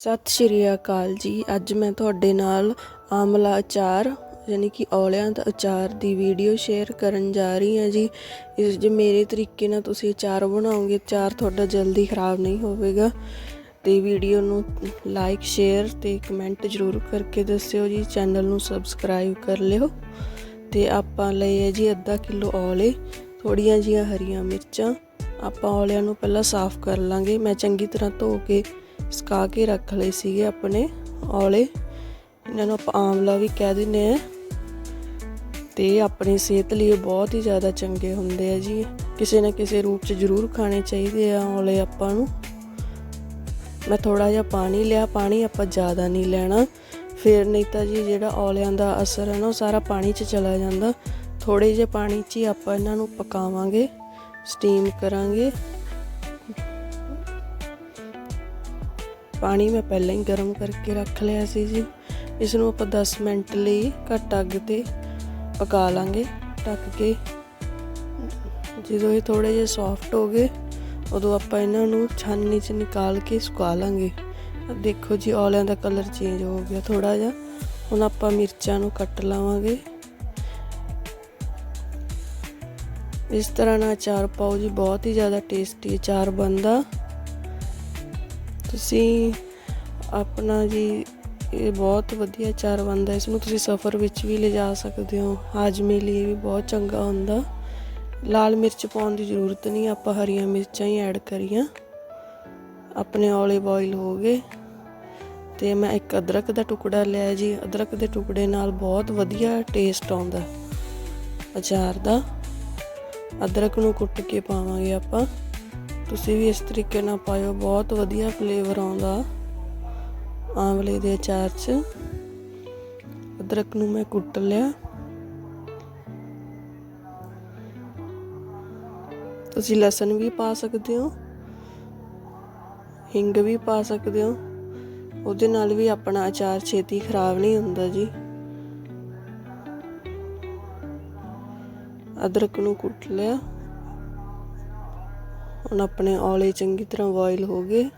ਸਤਿ ਸ਼੍ਰੀ ਅਕਾਲ ਜੀ। ਅੱਜ ਮੈਂ ਤੁਹਾਡੇ ਨਾਲ ਆਮਲਾ ਅਚਾਰ ਯਾਨੀ ਕਿ ਔਲਿਆਂ ਦਾ ਅਚਾਰ ਦੀ ਵੀਡੀਓ ਸ਼ੇਅਰ ਕਰਨ ਜਾ ਰਹੀ ਹਾਂ ਜੀ। ਇਸ ਜੇ ਮੇਰੇ ਤਰੀਕੇ ਨਾਲ ਤੁਸੀਂ ਅਚਾਰ ਬਣਾਓਗੇ, ਅਚਾਰ ਤੁਹਾਡਾ ਜਲਦੀ ਖਰਾਬ ਨਹੀਂ ਹੋਵੇਗਾ। ਤੇ ਵੀਡੀਓ ਨੂੰ ਲਾਈਕ, ਸ਼ੇਅਰ ਤੇ ਕਮੈਂਟ ਜ਼ਰੂਰ ਕਰਕੇ ਦੱਸਿਓ ਜੀ। ਚੈਨਲ ਨੂੰ ਸਬਸਕ੍ਰਾਈਬ ਕਰ ਲਿਓ। ਤੇ ਆਪਾਂ ਲਈ ਹੈ ਜੀ ਅੱਧਾ ਕਿਲੋ ਔਲੇ ਥੋੜੀਆਂ ਜੀਆਂ ਹਰੀਆਂ ਮਿਰਚਾਂ। ਆਪਾਂ ਔਲਿਆਂ ਨੂੰ ਪਹਿਲਾਂ ਸਾਫ਼ ਕਰ ਲਾਂਗੇ। ਮੈਂ ਚੰਗੀ ਤਰ੍ਹਾਂ ਧੋ ਕੇ ਸੁਕਾ ਕੇ ਰੱਖ ਲਏ ਸੀਗੇ ਆਪਣੇ ਔਲੇ। ਇਹਨਾਂ ਨੂੰ ਆਪਾਂ ਆਮਲਾ ਵੀ ਕਹਿ ਦਿੰਦੇ ਆ ਤੇ ਆਪਣੀ ਸਿਹਤ ਲਈ ਬਹੁਤ ਹੀ ਜ਼ਿਆਦਾ ਚੰਗੇ ਹੁੰਦੇ ਆ ਜੀ। ਕਿਸੇ ਨਾ ਕਿਸੇ ਰੂਪ 'ਚ ਜ਼ਰੂਰ ਖਾਣੇ ਚਾਹੀਦੇ ਆ ਔਲੇ ਆਪਾਂ ਨੂੰ। ਮੈਂ ਥੋੜਾ ਜਿਹਾ ਪਾਣੀ ਲਿਆ, ਪਾਣੀ ਆਪਾਂ ਜ਼ਿਆਦਾ ਨਹੀਂ ਲੈਣਾ। ਫਿਰ ਨਹੀਂ ਤਾਂ ਜੀ ਜਿਹੜਾ ਔਲਿਆਂ ਦਾ ਅਸਰ ਹੈ ਨਾ, ਉਹ ਸਾਰਾ ਪਾਣੀ 'ਚ ਚਲਾ ਜਾਂਦਾ। ਥੋੜੇ ਜਿਹੇ ਪਾਣੀ 'ਚ ਹੀ ਆਪਾਂ ਇਹਨਾਂ ਨੂੰ ਪਕਾਵਾਂਗੇ ਸਟੀਮ ਕਰਾਂਗੇ। ਪਾਣੀ ਮੈਂ ਪਹਿਲਾਂ ਹੀ ਗਰਮ ਕਰਕੇ ਰੱਖ ਲਿਆ ਸੀ ਜੀ। ਇਸ ਨੂੰ ਆਪਾਂ 10 ਮਿੰਟ ਲਈ ਘੱਟ ਅੱਗ ਤੇ ਪਕਾ ਲਾਂਗੇ। ਢੱਕ ਕੇ ਜਦੋਂ ਇਹ ਥੋੜੇ ਜਿਹਾ ਸੌਫਟ ਹੋ ਗਏ, ਉਦੋਂ ਆਪਾਂ ਇਹਨਾਂ ਨੂੰ ਛਾਨਣੀ 'ਚ ਨਿਕਾਲ ਕੇ ਸੁਕਾ ਲਾਂਗੇ। ਦੇਖੋ ਜੀ, ਔਲਿਆਂ ਦਾ ਕਲਰ ਚੇਂਜ ਹੋ ਗਿਆ ਥੋੜਾ ਜਿਹਾ। ਹੁਣ ਆਪਾਂ ਮਿਰਚਾਂ ਨੂੰ ਕੱਟ ਲਾਵਾਂਗੇ। ਇਸ ਤਰ੍ਹਾਂ ਨਾਲ ਅਚਾਰ ਪਾਓ ਜੀ, ਬਹੁਤ ਹੀ ਜ਼ਿਆਦਾ ਟੇਸਟੀ ਅਚਾਰ ਬਣਦਾ। ਤੁਸੀਂ ਆਪਣਾ ਜੀ, ਇਹ ਬਹੁਤ ਵਧੀਆ ਅਚਾਰ ਬਣਦਾ ਇਸ ਨੂੰ ਤੁਸੀਂ ਸਫ਼ਰ ਵਿੱਚ ਵੀ ਲਿਜਾ ਸਕਦੇ ਹੋ। ਹਾਜ਼ਮੇ ਲਈ ਵੀ ਬਹੁਤ ਚੰਗਾ ਹੁੰਦਾ। ਲਾਲ ਮਿਰਚ ਪਾਉਣ ਦੀ ਜ਼ਰੂਰਤ ਨਹੀਂ, ਆਪਾਂ ਹਰੀਆਂ ਮਿਰਚਾਂ ਹੀ ਐਡ ਕਰੀਆਂ। ਆਪਣੇ ਔਲੇ ਬੋਇਲ ਹੋ ਗਏ। ਤੇ ਮੈਂ ਇੱਕ ਅਦਰਕ ਦਾ ਟੁਕੜਾ ਲਿਆ ਜੀ। ਅਦਰਕ ਦੇ ਟੁਕੜੇ ਨਾਲ ਬਹੁਤ ਵਧੀਆ ਟੇਸਟ ਆਉਂਦਾ ਅਚਾਰ ਦਾ। ਅਦਰਕ ਨੂੰ ਕੁੱਟ ਕੇ ਪਾਵਾਂਗੇ ਆਪਾਂ। ਤੁਸੀਂ ਵੀ ਇਸ ਤਰੀਕੇ ਨਾਲ ਪਾਇਓ, ਬਹੁਤ ਵਧੀਆ ਫਲੇਵਰ ਆਉਂਦਾ ਆਂਵਲੇ ਦੇ ਅਚਾਰ 'ਚ। ਅਦਰਕ ਨੂੰ ਮੈਂ ਕੁੱਟ ਲਿਆ। ਤੁਸੀਂ ਲਸਣ ਵੀ ਪਾ ਸਕਦੇ ਹੋ, ਹਿੰਗ ਵੀ ਪਾ ਸਕਦੇ ਹੋ। ਉਹਦੇ ਨਾਲ ਵੀ ਆਪਣਾ ਅਚਾਰ ਛੇਤੀ ਖਰਾਬ ਨਹੀਂ ਹੁੰਦਾ ਜੀ। ਅਦਰਕ ਨੂੰ ਕੁੱਟ ਲਿਆ। ਹੁਣ ਆਪਣੇ ਔਲੇ ਚੰਗੀ ਤਰ੍ਹਾਂ ਬੋਇਲ ਹੋ ਗਏ।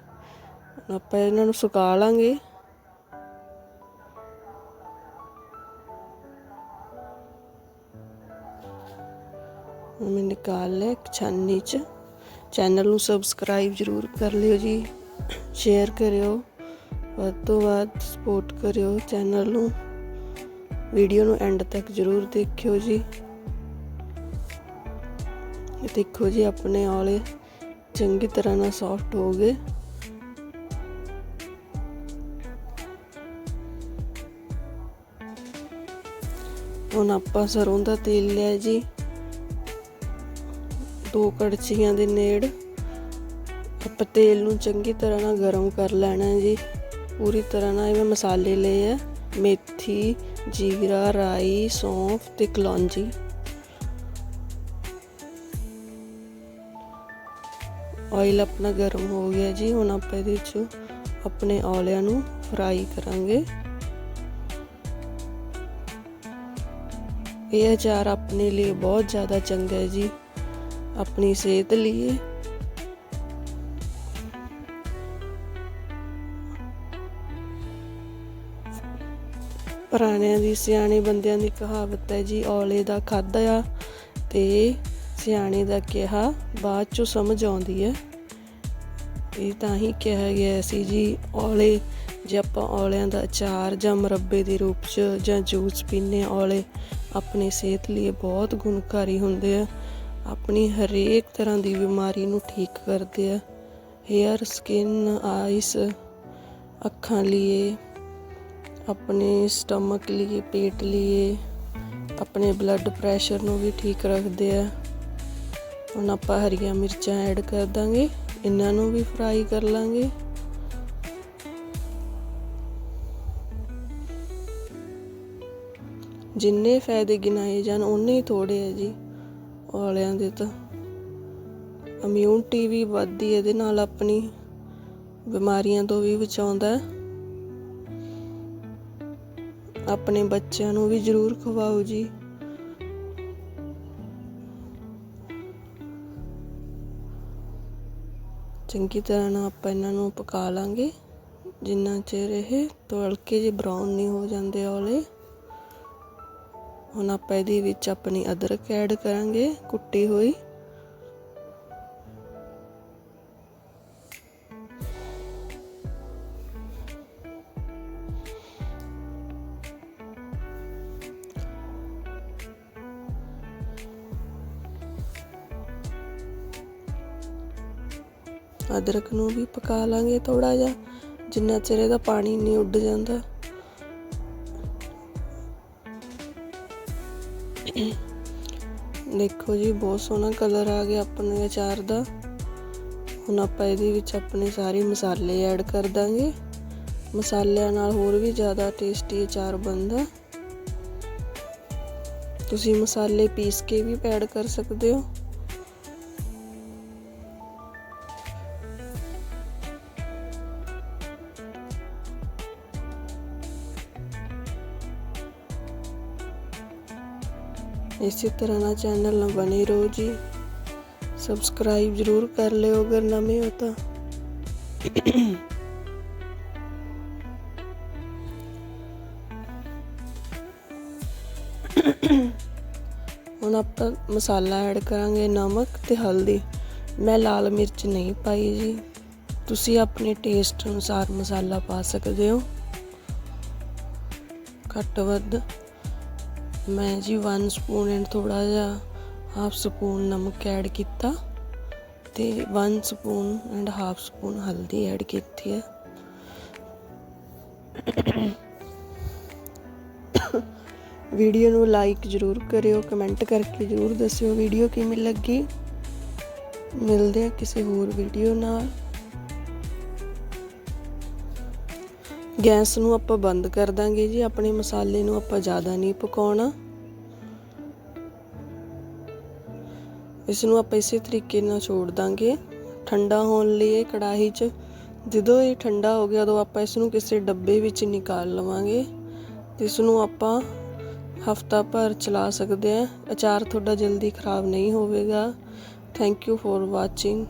ਆਪਾਂ ਇਹਨਾਂ ਨੂੰ ਸੁਕਾ ਲਾਂਗੇ। ਮੈਂ ਨਿਕਾਲ ਲਿਆ ਇੱਕ ਛਾਨਣੀ 'ਚ। ਚੈਨਲ ਨੂੰ ਸਬਸਕ੍ਰਾਈਬ ਜ਼ਰੂਰ ਕਰ ਲਿਓ ਜੀ। ਸ਼ੇਅਰ ਕਰਿਓ। ਵੱਧ ਤੋਂ ਵੱਧ ਸਪੋਰਟ ਕਰਿਓ ਚੈਨਲ ਨੂੰ। ਵੀਡੀਓ ਨੂੰ ਐਂਡ ਤੱਕ ਜ਼ਰੂਰ ਦੇਖਿਓ ਜੀ। ਦੇਖੋ ਜੀ ਆਪਣੇ ਔਲੇ। ਚੰਗੀ ਤਰ੍ਹਾਂ ਨਾਲ ਸੌਫਟ ਹੋ ਗਏ। ਹੁਣ ਆਪਾਂ ਸਰੋਂ ਦਾ ਤੇਲ ਲਿਆ ਜੀ। ਦੋ ਕੜਛੀਆਂ ਦੇ ਨੇੜ। ਆਪਾਂ ਤੇਲ ਨੂੰ ਚੰਗੀ ਤਰ੍ਹਾਂ ਨਾਲ ਗਰਮ ਕਰ ਲੈਣਾ ਜੀ। ਪੂਰੀ ਤਰ੍ਹਾਂ ਨਾਲ ਇਹ ਮਸਾਲੇ ਲਏ ਆ। ਮੇਥੀ, ਜੀਰਾ, ਰਾਈ, ਸੌਂਫ ਤੇ ਕਲੌਂਜੀ। ਆਇਲ ਆਪਣਾ ਗਰਮ ਹੋ ਗਿਆ ਜੀ, ਹੁਣ ਆਪਾਂ ਇਹਦੇ ਵਿੱਚ ਆਪਣੇ ਔਲਿਆਂ ਨੂੰ ਫਰਾਈ ਕਰਾਂਗੇ। ਇਹ ਅਚਾਰ ਆਪਣੇ ਲਈ ਬਹੁਤ ਜ਼ਿਆਦਾ ਚੰਗਾ ਹੈ ਜੀ, ਆਪਣੀ ਸਿਹਤ ਲਈ। ਪੁਰਾਣਿਆਂ ਦੀ, ਸਿਆਣੇ ਬੰਦਿਆਂ ਦੀ ਕਹਾਵਤ ਹੈ ਜੀ, ਔਲੇ ਦਾ ਖਾਦਾ ਤੇ ਸਿਆਣੇ ਦਾ ਕਿਹਾ ਬਾਅਦ ਚੋਂ ਸਮਝ ਆਉਂਦੀ ਹੈ। ਇਹ ਤਾਂ ਹੀ ਕਿਹਾ ਗਿਆ ਸੀ ਜੀ, ਔਲੇ, ਜੇ ਆਪਾਂ ਔਲਿਆਂ ਦਾ ਅਚਾਰ ਜਾਂ ਮੁਰੱਬੇ ਦੇ ਰੂਪ 'ਚ ਜਾਂ ਜੂਸ ਪੀਨੇ ਔਲੇ ਆਪਣੀ ਸਿਹਤ ਲਈ ਬਹੁਤ ਗੁਣਕਾਰੀ ਹੁੰਦੇ ਆ। ਆਪਣੀ ਹਰੇਕ ਤਰ੍ਹਾਂ ਦੀ ਬਿਮਾਰੀ ਨੂੰ ਠੀਕ ਕਰਦੇ ਆ। ਹੇਅਰ, ਸਕਿਨ, ਆਈਸ, ਅੱਖਾਂ ਲਈ ਆਪਣੇ ਸਟਮਕ ਲਈ ਪੇਟ ਲਈ ਆਪਣੇ ਬਲੱਡ ਪ੍ਰੈਸ਼ਰ ਨੂੰ ਵੀ ਠੀਕ ਰੱਖਦੇ ਆ। ਹੁਣ ਆਪਾਂ ਹਰੀਆਂ ਮਿਰਚਾਂ ਐਡ ਕਰ ਦਾਂਗੇ। ਇਹਨਾਂ ਨੂੰ ਵੀ ਫਰਾਈ ਕਰ ਲਾਂਗੇ। ਜਿੰਨੇ ਫਾਇਦੇ ਗਿਣਾਏ ਜਾਣ ਉਨੇ ਹੀ ਥੋੜੇ ਆ ਜੀ। ਵਾਲਿਆਂ ਦੇ ਤਾਂ ਇਮਿਊਨਿਟੀ ਵੀ ਵੱਧਦੀ ਇਹਦੇ ਨਾਲ ਆਪਣੀ ਬਿਮਾਰੀਆਂ ਤੋਂ ਵੀ ਬਚਾਉਂਦਾ। ਆਪਣੇ ਬੱਚਿਆਂ ਨੂੰ ਵੀ ਜ਼ਰੂਰ ਖਵਾਓ ਜੀ। ਚੰਗੀ ਤਰ੍ਹਾਂ ਨਾਲ ਆਪਾਂ ਇਹਨਾਂ ਨੂੰ ਪਕਾ ਲਾਂਗੇ। ਜਿੰਨਾ ਚਿਰ ਇਹ ਤੋਂ ਹਲਕੇ ਜਿਹੇ ਬਰਾਊਨ ਨਹੀਂ ਹੋ ਜਾਂਦੇ ਔਲੇ। ਹੁਣ ਆਪਾਂ ਇਹਦੇ ਵਿੱਚ ਆਪਣੀ ਅਦਰਕ ਐਡ ਕਰਾਂਗੇ ਕੁੱਟੀ ਹੋਈ। ਅਦਰਕ ਨੂੰ ਵੀ ਪਕਾ ਲਾਂਗੇ ਥੋੜਾ ਜਿਹਾ, ਜਿੰਨਾ ਚਿਰ ਇਹਦਾ ਪਾਣੀ ਨਹੀਂ ਉੱਡ ਜਾਂਦਾ। ਦੇਖੋ ਜੀ, ਬਹੁਤ ਸੋਹਣਾ ਕਲਰ ਆ ਗਿਆ ਆਪਣੇ ਅਚਾਰ ਦਾ। ਹੁਣ ਆਪਾਂ ਇਹਦੇ ਵਿੱਚ ਆਪਣੇ ਸਾਰੇ ਮਸਾਲੇ ਐਡ ਕਰ ਦਾਂਗੇ। ਮਸਾਲਿਆਂ ਨਾਲ ਹੋਰ ਵੀ ਜ਼ਿਆਦਾ ਟੇਸਟੀ ਅਚਾਰ ਬਣਦਾ। ਤੁਸੀਂ ਮਸਾਲੇ ਪੀਸ ਕੇ ਵੀ ਐਡ ਕਰ ਸਕਦੇ ਹੋ। ਇਸੇ ਤਰ੍ਹਾਂ ਨਾਲ ਚੈਨਲ ਨਾਲ ਬਣੇ ਰਹੋ ਜੀ। ਸਬਸਕ੍ਰਾਈਬ ਜ਼ਰੂਰ ਕਰ ਲਿਓ ਅਗਰ ਨਵੇਂ ਹੋ ਤਾਂ। ਹੁਣ ਆਪਾਂ ਮਸਾਲਾ ਐਡ ਕਰਾਂਗੇ ਨਮਕ ਤੇ ਹਲਦੀ। ਮੈਂ ਲਾਲ ਮਿਰਚ ਨਹੀਂ ਪਾਈ ਜੀ। ਤੁਸੀਂ ਆਪਣੇ ਟੇਸਟ ਅਨੁਸਾਰ ਮਸਾਲਾ ਪਾ ਸਕਦੇ ਹੋ। ਘੱਟ ਵੱਧ। ਮੈਂ ਜੀ 1 ਸਪੂਨ ਐਂਡ ਥੋੜਾ ਜਿਹਾ ਹਾਫ ਸਪੂਨ ਨਮਕ ਐਡ ਕੀਤਾ ਤੇ 1 ਸਪੂਨ ਐਂਡ ਹਾਫ ਸਪੂਨ ਹਲਦੀ ਐਡ ਕੀਤੀ ਹੈ। ਵੀਡੀਓ ਨੂੰ ਲਾਈਕ ਜ਼ਰੂਰ ਕਰਿਓ ਕਮੈਂਟ ਕਰਕੇ ਜ਼ਰੂਰ ਦੱਸਿਓ ਵੀਡੀਓ ਕਿਵੇਂ ਲੱਗੀ। ਮਿਲਦੇ ਆ ਕਿਸੇ ਹੋਰ ਵੀਡੀਓ ਨਾਲ। ਗੈਸ ਨੂੰ ਆਪਾਂ ਬੰਦ ਕਰ ਦਾਂਗੇ ਜੀ, ਆਪਣੇ ਮਸਾਲੇ ਨੂੰ ਆਪਾਂ ਜ਼ਿਆਦਾ ਨਹੀਂ ਪਕਾਉਣਾ। ਇਸ ਨੂੰ ਆਪਾਂ ਇਸੇ ਤਰੀਕੇ ਨਾਲ ਛੋੜ ਦਾਂਗੇ। ਠੰਡਾ ਹੋਣ ਲਈ ਇਹ ਕੜਾਹੀ 'ਚ, ਜਦੋਂ ਇਹ ਠੰਡਾ ਹੋ ਗਿਆ, ਉਦੋਂ ਆਪਾਂ ਇਸ ਨੂੰ ਕਿਸੇ ਡੱਬੇ ਵਿੱਚ ਨਿਕਾਲ ਲਵਾਂਗੇ। ਇਸ ਨੂੰ ਆਪਾਂ ਹਫਤਾ ਭਰ ਚਲਾ ਸਕਦੇ ਆ ਅਚਾਰ ਤੁਹਾਡਾ ਜਲਦੀ ਖਰਾਬ ਨਹੀਂ ਹੋਵੇਗਾ। Thank you for watching